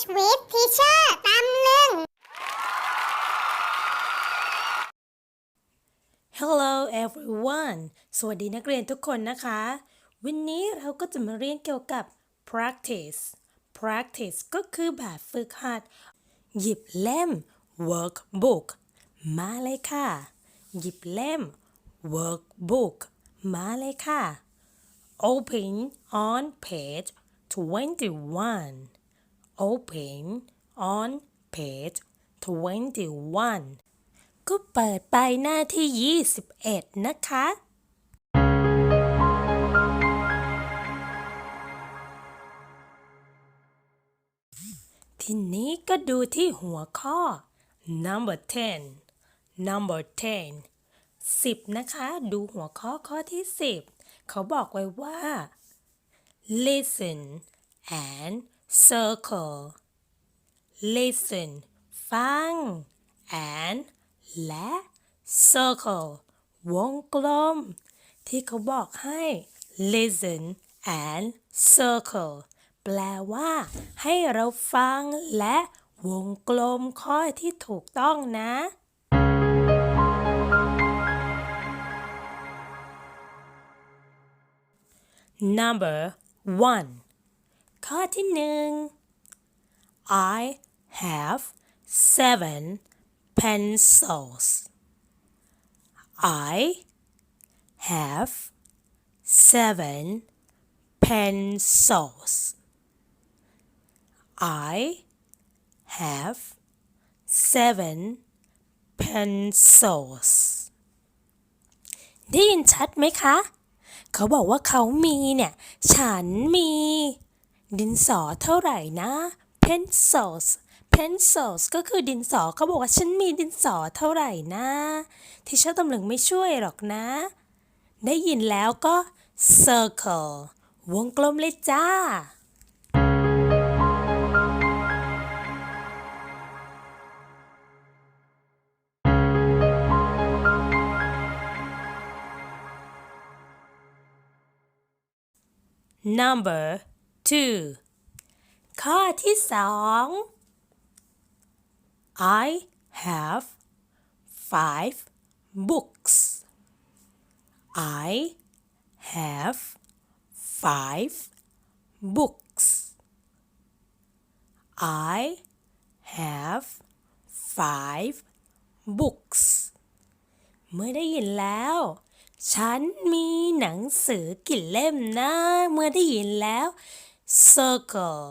English with Teacher ตำลึง Hello everyone สวัสดีนักเรียนทุกคนนะคะ วันนี้เราก็จะมาเรียนเกี่ยวกับ practice practice ก็คือแบบฝึกหัด หยิบเล่ม workbook มาเลยค่ะ หยิบเล่ม workbook มาเลยค่ะ open on page 21 open on page 21 ก็เปิดไปหน้าที่ 21 นะคะ ทีนี้ก็ดูที่หัวข้อ number 10 number 10 10 นะคะ ดูหัวข้อข้อที่ 10 เขาบอกไว้ว่า listen and circle listen ฟัง and และ circle วงกลม ที่เขาบอกให้ listen and circle แปลว่า ให้เราฟังและวงกลมข้อที่ถูกต้องนะ number one ข้อที่หนึ่ง I have seven pencils. I have seven pencils. I have seven pencils. ได้ยินชัดไหมคะ เขาบอกว่าเขามีเนี่ย ฉันมี ดินสอเท่าไหร่นะ pencils pencils ก็คือดินสอเขาบอกว่าฉันมีดินสอเท่าไหร่นะ ที่เชอตำลึงไม่ช่วยหรอกนะ ได้ยินแล้วก็ circle วงกลมเลยจ้า number two ข้อที่สอง I have five books I have five books I have five books เมื่อได้ยินแล้ว ฉันมีหนังสือกี่เล่มนะ เมื่อได้ยินแล้ว circle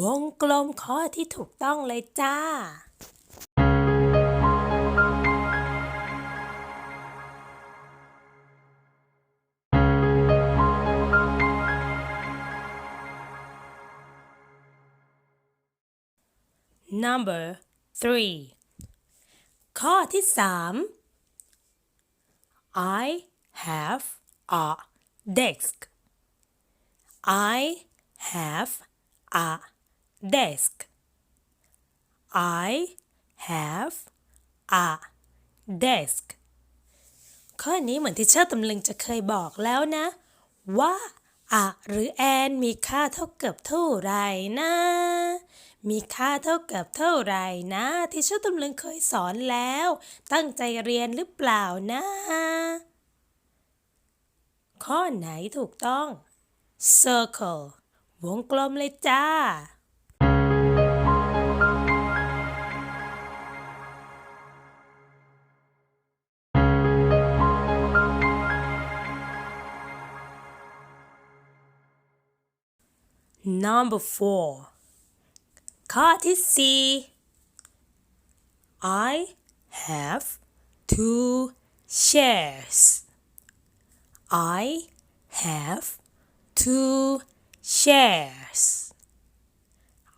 วงกลมข้อที่ถูกต้องเลยจ้า number three ข้อที่สาม I have a desk. I have a desk. I have a desk. ข้อนี้เหมือนที่เชอร์ตำลึงจะเคยบอกแล้วนะ ว่าอะหรือแอนมีค่าเท่ากับเท่าไหร่นะ มีค่าเท่ากับเท่าไหร่นะ ที่เชอร์ตำลึงเคยสอนแล้ว ตั้งใจเรียนหรือเปล่านะ ข้อไหนถูกต้อง circle วงกลมเลยจ้า number four ข้อที่สี่ I have two chairs I have two chairs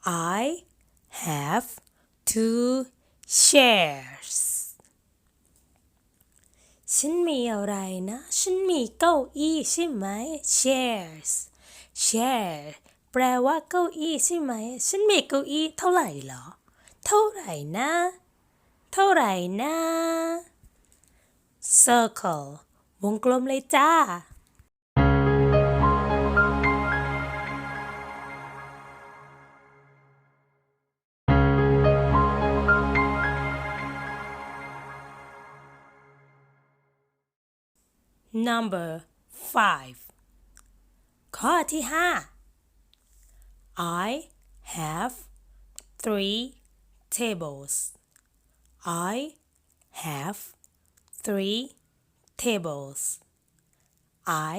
I have two chairs ฉันมีอะไรนะ ฉันมีเก้าอี้ใช่ไหม chairs chair แปลว่าเก้าอี้ใช่ไหม ฉันมีเก้าอี้เท่าไหร่เหรอ เท่าไหร่นะ เท่าไหร่นะ circle วงกลมเลยจ้า number five ข้อที่ห้า I have three tables I have three tables I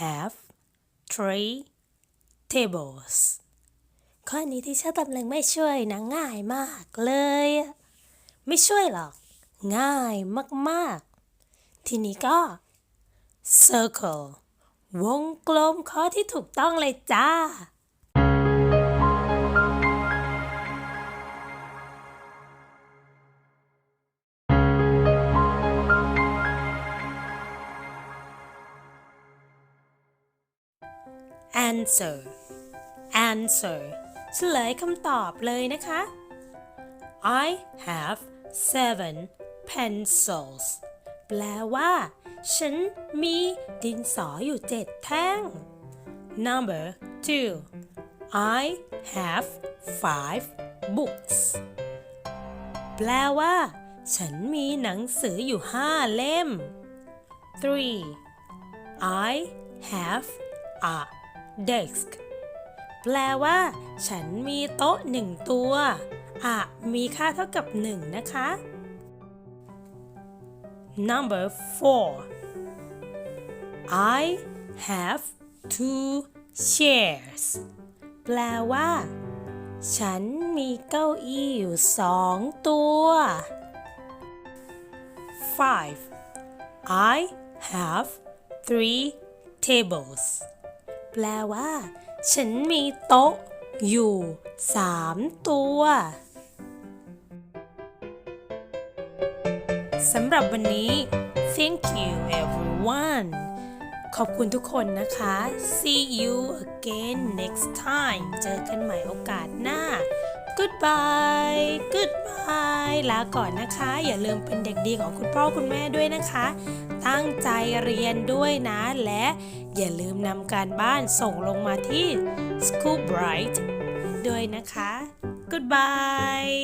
have three tables ข้อนี้ที่ชาตำลึงไม่ช่วยนะง่ายมากเลย ไม่ช่วยหรอก ง่ายมากๆ ทีนี้ก็ circle วงกลมข้อที่ถูกต้องเลยจ้า answer answer เฉลยคำตอบเลยนะคะ I have seven pencils แปลว่า ฉันมีดินสออยู่เจ็ดแท่ง Number two I have five books แปลว่า ฉันมีหนังสืออยู่ห้าเล่ม three I have a desk แปลว่า ฉันมีโต๊ะหนึ่งตัว อะ มีค่าเท่ากับหนึ่งนะคะ Number four I have two chairs แปลว่า ฉันมีเก้าอี้อยู่สองตัว five I have three tables แปลว่า ฉันมีโต๊ะอยู่สามตัว สำหรับวันนี้ thank you everyone ขอบคุณทุกคนนะคะ see you again next time เจอกันใหม่โอกาสหน้า goodbye goodbye ลาก่อนนะคะ อย่าลืมเป็นเด็กดีของคุณพ่อคุณแม่ด้วยนะคะ ตั้งใจเรียนด้วยนะ และอย่าลืมนำการบ้านส่งลงมาที่ School Bright ด้วยนะคะ goodbye